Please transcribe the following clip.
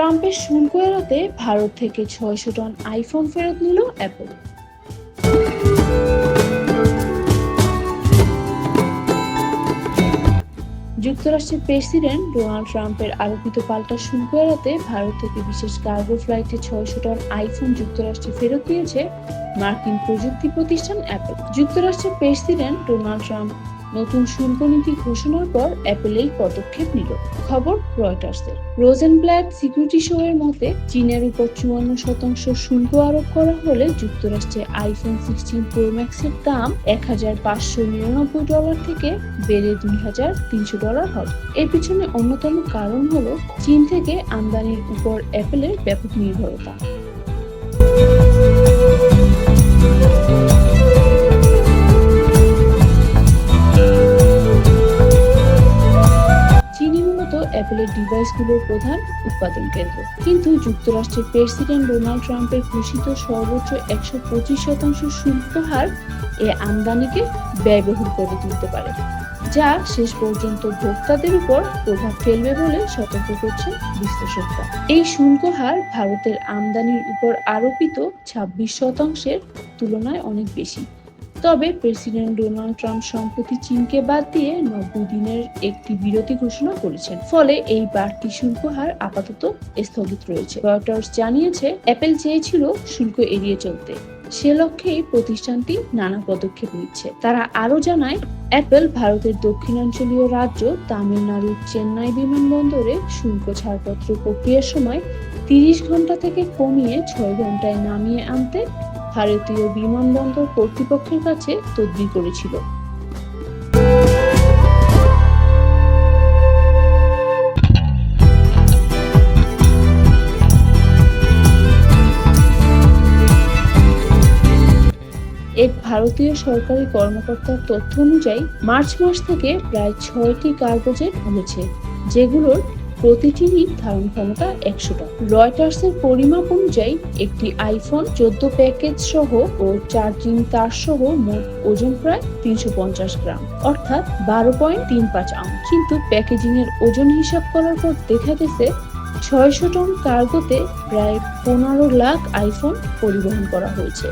ট্রাম্পের শুল্ক এড়াতে ভারত থেকে ছয়শো টন আইফোন ফেরত নিল অ্যাপল। যুক্তরাষ্ট্রের প্রেসিডেন্ট ডোনাল্ড ট্রাম্পের আরোপিত পাল্টা শুল্ক এড়াতে ভারত থেকে বিশেষ কার্গো ফ্লাইটে ছয়শো টন আইফোন যুক্তরাষ্ট্রে ফেরত দিয়েছে মার্কিন প্রযুক্তি প্রতিষ্ঠান অ্যাপল। যুক্তরাষ্ট্রের প্রেসিডেন্ট ডোনাল্ড ট্রাম্প নতুন শুল্ক নীতি ঘোষণার পর অ্যাপল এই পদক্ষেপ নিল। খবর রয়টার্সের। রোজেনব্ল্যাট সিকিউরিটি শো এর মতে, চীনের উপর চুয়ান্ন শতাংশ শুল্ক আরোপ করা হলে যুক্তরাষ্ট্রে আইফোন সিক্সটিন প্রো ম্যাক্সের দাম এক হাজার পাঁচশো নিরানব্বই ডলার থেকে বেড়ে দুই হাজার তিনশো ডলার হবে। এর পিছনে অন্যতম কারণ হলো চীন থেকে আমদানির উপর অ্যাপেলের ব্যাপক নির্ভরতা। অ্যাপেলের ডিভাইসগুলোর প্রধান উৎপাদন কেন্দ্র। কিন্তু যুক্তরাষ্ট্রের প্রেসিডেন্ট ডোনাল্ড ট্রাম্পের ঘোষিত সর্বোচ্চ একশো পঁচিশ শতাংশ শুল্ক হার এ আমদানিকে ব্যয়বহুল করে তুলতে পারে, যা শেষ পর্যন্ত ভোক্তাদের উপর প্রভাব ফেলবে বলে সতর্ক করছেন বিশ্লেষকরা। এই শুল্ক হার ভারতের আমদানির উপর আরোপিত ছাব্বিশ শতাংশের তুলনায় অনেক বেশি। তবে প্রেসিডেন্ট ডোনাল্ড ট্রাম্প সম্প্রতি চীনকে বাদ দিয়ে নব্বই দিনের একটি বিরতি ঘোষণা করেছেন। ফলে এই বাড়তি শুল্ক হার আপাতত স্থগিত রয়েছে। রয়টার্স জানিয়েছে, অ্যাপেল চেয়েছিল শুল্ক এড়িয়ে চলতে। সে লক্ষ্যেই প্রতিষ্ঠানটি নানা পদক্ষেপ নিচ্ছে। তারা আরও জানায়, অ্যাপেল ভারতের দক্ষিণাঞ্চলীয় রাজ্য তামিলনাড়ুর চেন্নাই বিমানবন্দরে শুল্ক ছাড়পত্র প্রক্রিয়ার সময় তিরিশ ঘণ্টা থেকে কমিয়ে ছয় ঘন্টায় নামিয়ে আনতে ভারতীয় বিমানবন্দর কর্তৃপক্ষের কাছে তদবির করেছিল। এক ভারতীয় সরকারি কর্মকর্তার তথ্য অনুযায়ী, মার্চ মাস থেকে প্রায় ছয়টি কার্গো জেট হয়েছে যেগুলোর প্রতিটিরই ধারণ ক্ষমতা একশো টন রয়টার্সের পরিমাপ অনুযায়ী একটি আইফোন চোদ্দ প্যাকেজ সহ ও চার্জিং তার সহ মোট ওজন প্রায় তিনশো পঞ্চাশ গ্রাম, অর্থাৎ বারো পয়েন্ট তিন পাঁচ আউন্স। কিন্তু প্যাকেজিং এর ওজন হিসাব করার পর দেখা গেছে ছয়শো টন কার্গোতে প্রায় পনেরো লাখ আইফোন পরিবহন করা হয়েছে।